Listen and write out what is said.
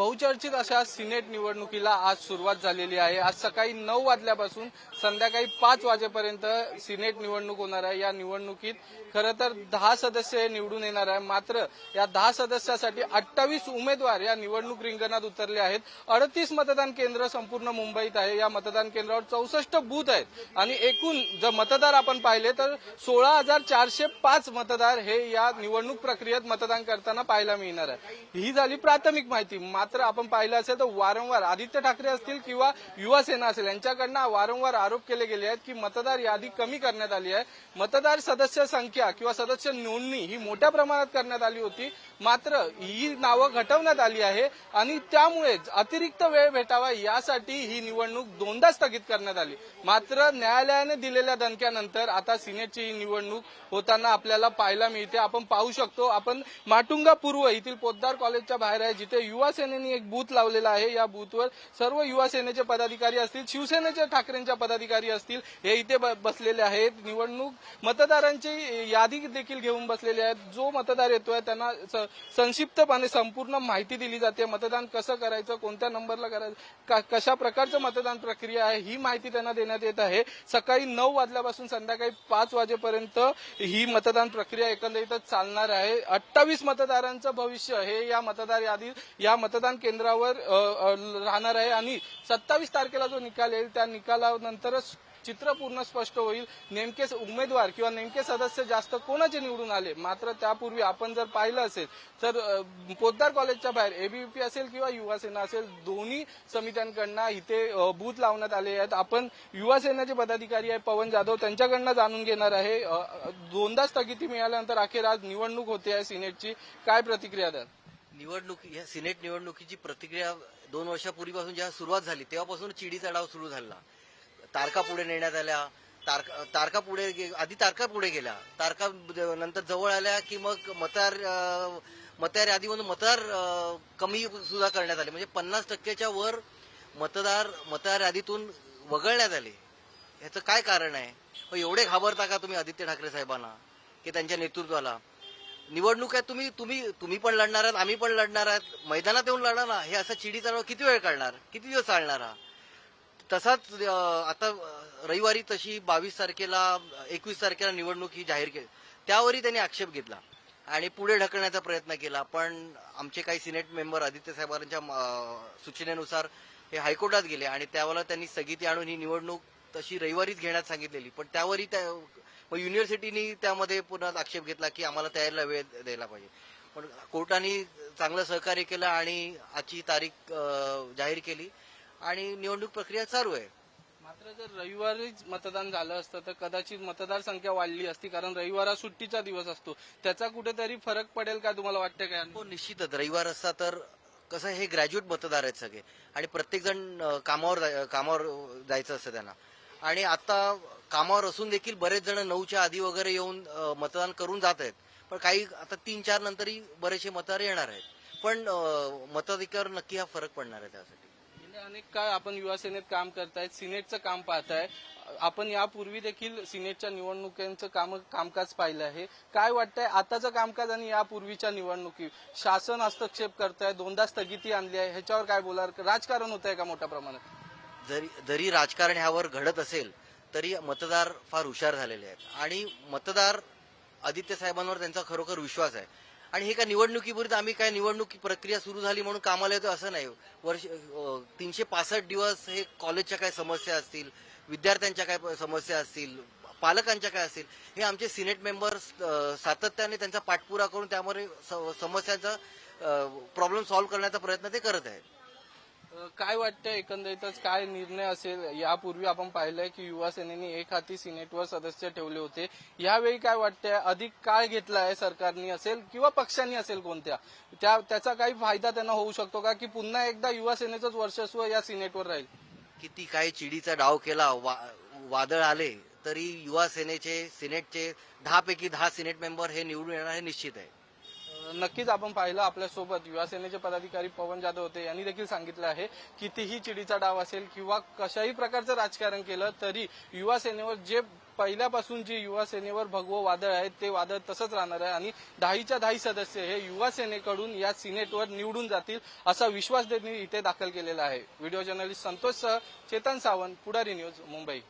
बहुचर्चित अशा सिनेट निवडणुकीला आज सुरुवात झालेली आहे. आज सकाळी नऊ वाजल्यापासून संध्याकाळी पाच वाजेपर्यंत सिनेट निवडणूक होणार आहे. या निवडणुकीत खरं तर दहा सदस्य हे निवडून येणार आहे. मात्र या दहा सदस्यासाठी अठ्ठावीस उमेदवार या निवडणूक रिंगणात उतरले आहेत. अडतीस मतदान केंद्र संपूर्ण मुंबईत आहे. या मतदान केंद्रावर चौसष्ट बूथ आहेत. आणि एकूण जर मतदार आपण पाहिले तर सोळा हजार चारशे पाच मतदार हे या निवडणूक प्रक्रियेत मतदान करताना पाहायला मिळणार आहे. ही झाली प्राथमिक माहिती. मात्र आपण पाहिलं असेल तर वारंवार आदित्य ठाकरे असतील किंवा युवा सेना असेल यांच्याकडनं वारंवार आरोप केले गेले आहेत की मतदार यादी कमी करण्यात आली आहे. मतदार सदस्य संख्या किंवा सदस्य नोंदणी ही मोठ्या प्रमाणात करण्यात आली होती. मात्र ही नावं घटवण्यात आली आहे आणि त्यामुळेच अतिरिक्त वेळ भेटावा यासाठी ही निवडणूक दोनदा स्थगित करण्यात आली. मात्र न्यायालयाने दिलेल्या दणक्यानंतर आता सिनेटची ही निवडणूक होताना आपल्याला पाहायला मिळते. आपण पाहू शकतो आपण माटुंगा पूर्व येथील पोद्दार कॉलेजच्या बाहेर आहे जिथे युवा सेनेने एक बूथ लावलेला आहे. या बूथवर सर्व युवा सेनेचे पदाधिकारी असतील शिवसेनेचे ठाकरेंच्या पदाधिकारी असतील हे इथे बसलेले आहेत. निवडणूक मतदारांची यादी देखील घेऊन बसलेले आहेत. जो मतदार येतोय त्यांना संक्षिप्तपणे संपूर्ण माहिती दिली जाते. मतदान कसं करायचं कोणत्या नंबरला करायचं कशा प्रकारचं मतदान प्रक्रिया आहे ही माहिती त्यांना देण्यात येत आहे. सकाळी नऊ वाजल्यापासून संध्याकाळी पाच वाजेपर्यंत ही मतदान प्रक्रिया एकंदरीतच चालणार आहे. अठ्ठावीस मतदारांचं भविष्य हे या मतदार यादी या मतदार मतदान केंद्रावर राहणार आहे आणि सत्तावीस तारखेला जो निकाल येईल त्या निकालानंतरच चित्र पूर्ण स्पष्ट होईल. नेमके उमेदवार किंवा नेमके सदस्य जास्त कोणाचे निवडून आले? मात्र त्यापूर्वी आपण जर पाहिलं असेल तर पोद्दार कॉलेजच्या बाहेर एबीव्हीपी असेल किंवा युवा सेना असेल दोन्ही समित्यांकडनं इथे बूथ लावण्यात आले आहेत. आपण युवा सेनेचे पदाधिकारी आहे पवन जाधव त्यांच्याकडनं जाणून घेणार आहे दोनदा स्थगिती मिळाल्यानंतर अखेर आज निवडणूक होते आहे सिनेटची. काय प्रतिक्रिया द्याल? निवडणूक या सिनेट निवडणुकीची प्रतिक्रिया दोन वर्षापूर्वीपासून जेव्हा सुरुवात झाली तेव्हापासून चिडीचा डाव सुरू झाला. तारका पुढे नेण्यात आल्या तारका तारका पुढे गे- आधी तारका पुढे गेल्या तारका नंतर जवळ आल्या की मग मतदार मतदार यादीमधून मतदार कमी सुद्धा करण्यात आले. म्हणजे पन्नास टक्क्याच्या वर मतदार मतदार यादीतून वगळण्यात आले. ह्याचं काय कारण आहे? एवढे घाबरता का तुम्ही आदित्य ठाकरे साहेबांना? की त्यांच्या नेतृत्वाला? निवडणूक आहे तुम्ही तुम्ही तुम्ही पण लढणार आहात आम्ही पण लढणार आहात. मैदानात येऊन लढा ना. हे असं चिडीचा डाव किती वेळ काढणार? किती दिवस चालणार हा? तसाच आता रविवारी तशी बावीस तारखेला एकवीस तारखेला निवडणूक ही जाहीर केली त्यावरही त्यांनी आक्षेप घेतला. आणि पुढे ढकलण्याचा प्रयत्न केला. पण आमचे काही सिनेट मेंबर आदित्य साहेबांच्या सूचनेनुसार हे हायकोर्टात गेले आणि त्यावेळेला त्यांनी स्थगिती आणून ही निवडणूक तशी रविवारीच घेण्यात सांगितलेली. पण त्यावरही त्या मग युनिव्हर्सिटीनी त्यामध्ये पुन्हा आक्षेप घेतला की आम्हाला तयारीला वेळ द्यायला पाहिजे. पण कोर्टाने चांगलं सहकार्य केलं आणि आजची तारीख जाहीर केली आणि निवडणूक प्रक्रिया चालू आहे. मात्र जर रविवारीच मतदान झालं असतं तर कदाचित मतदार संख्या वाढली असती कारण रविवार हा सुट्टीचा दिवस असतो. त्याचा कुठेतरी फरक पडेल का तुम्हाला वाटतं काय? हो निश्चितच. रविवार असता तर कसं हे ग्रॅज्युएट मतदार आहेत सगळे. आणि प्रत्येक जण अं, कामावर कामावर जायचं असतं त्यांना. आणि आता कामावर असून देखील बरेच जण नऊच्या आधी वगैरे येऊन मतदान करून जात आहेत. पण काही आता तीन चार नंतरही बरेचसे मतदार येणार आहेत. पण मताधिकार नक्की हा फरक पडणार आहे त्यासाठी. अनेक काळ आपण युवा सेनेत काम करतायत सिनेटचं काम पाहताय. आपण यापूर्वी देखील सिनेटच्या निवडणुकांचं काम कामकाज पाहिलं आहे. काय वाटतंय आताचं कामकाज आणि यापूर्वीच्या निवडणुकी? शासन हस्तक्षेप करताय दोनदा स्थगिती आणली आहे. ह्याच्यावर काय बोला राजकारण होत आहे का मोठ्या प्रमाणात? जरी जरी राजकारण ह्यावर घडत असेल तरी मतदार फार हुशार झालेले आहेत. आणि मतदार आदित्य साहेबांवर त्यांचा खरोखर विश्वास आहे. आणि हे काय निवडणुकीपूर्वी आम्ही काय निवडणूक प्रक्रिया सुरू झाली म्हणून कामाला येतो असं नाही. वर्ष तीनशे पासष्ट दिवस हे कॉलेजच्या काय समस्या असतील विद्यार्थ्यांच्या काय समस्या असतील पालकांच्या काय असतील हे आमचे सिनेट मेंबर्स सातत्याने त्यांचा पाठपुरा करून त्यामध्ये स- समस्यांचा प्रॉब्लेम सॉल्व्ह करण्याचा प्रयत्न ते करत आहेत. काय वाटतं एकंदरीतच काय निर्णय असेल? यापूर्वी आपण पाहिलंय की युवा सेनेने एक हाती सिनेटवर सदस्य ठेवले होते. यावेळी काय वाटतंय? अधिक काळ घेतला आहे सरकारनी असेल किंवा पक्षांनी असेल कोणत्या? त्या त्याचा काही फायदा त्यांना होऊ शकतो का? की पुन्हा एकदा युवा सेनेचंच वर्चस्व या सिनेटवर राहील? किती काय चिडीचा डाव केला वा, वादळ आले तरी युवा सेनेचे सिनेटचे दहा पैकी दहा सिनेट मेंबर हे निवडून येणार हे निश्चित आहे. नक्कीच आपण पाहिलं आपल्यासोबत युवासेनेचे पदाधिकारी पवन जाधव होते. यांनी देखील सांगितलं आहे कितीही चिडीचा डाव असेल किंवा कशाही प्रकारचं राजकारण केलं तरी युवासेनेवर जे पहिल्यापासून जे युवा सेनेवर भगवं वादळ आहे ते वादळ तसंच राहणार आहे. आणि दहाच्या दहा सदस्य हे युवासेनेकडून या सिनेटवर निवडून जातील असा विश्वास त्यांनी इथे दाखल केलेला आहे. व्हिडिओ जर्नलिस्ट संतोष सह चेतन सावंत पुढारी न्यूज मुंबई.